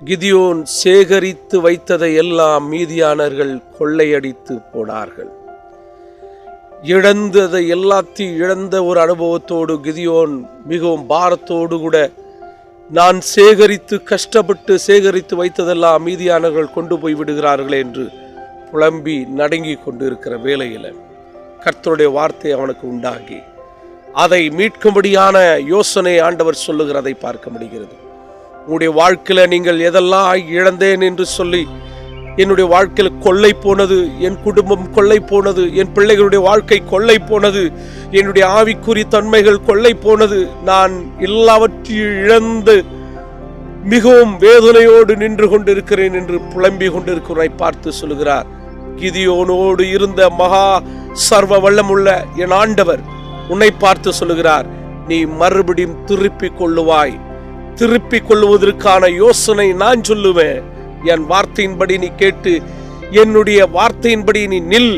கிதியோன் சேகரித்து வைத்ததை எல்லாம் மீதியானர்கள் கொள்ளையடித்து போனார்கள். இழந்ததை எல்லாத்தையும் இழந்த ஒரு அனுபவத்தோடு கிதியோன் மிகவும் பாரத்தோடு கூட நான் சேகரித்து கஷ்டப்பட்டு சேகரித்து வைத்ததெல்லாம் மீதியானவர்கள் கொண்டு போய் விடுகிறார்கள் என்று புலம்பி நடுங்கி கொண்டிருக்கிற வேளையில் கர்த்தருடைய வார்த்தை அவனுக்கு உண்டாகி அதை மீட்கும்படியான யோசனை ஆண்டவர் சொல்லுகிறதை பார்க்க முடிகிறது. உங்களுடைய வாழ்க்கையில் நீங்கள் எதெல்லாம் இழந்தேன் என்று சொல்லி என்னுடைய வாழ்க்கையில் கொள்ளை போனது என் குடும்பம் கொள்ளை போனது என் பிள்ளைகளுடைய வாழ்க்கை கொள்ளை போனது என்னுடைய ஆவிக்குறி தன்மைகள் கொள்ளை போனது நான் எல்லாவற்றையும் இழந்து மிகவும் வேதனையோடு நின்று கொண்டிருக்கிறேன் என்று புலம்பி கொண்டிருக்கிறவனை பார்த்து சொல்லுகிறார் கிதியோனோடு இருந்த மகா சர்வ வல்லமுள்ள என் ஆண்டவர் உன்னை பார்த்து சொல்லுகிறார் நீ மறுபடியும் திருப்பிக் கொள்ளுவாய். திருப்பிக் கொள்வதற்கான யோசனை நான் சொல்லுவேன். என் வார்த்தையின்படி நீ கேட்டு என்னுடைய வார்த்தையின்படி நீ நில்.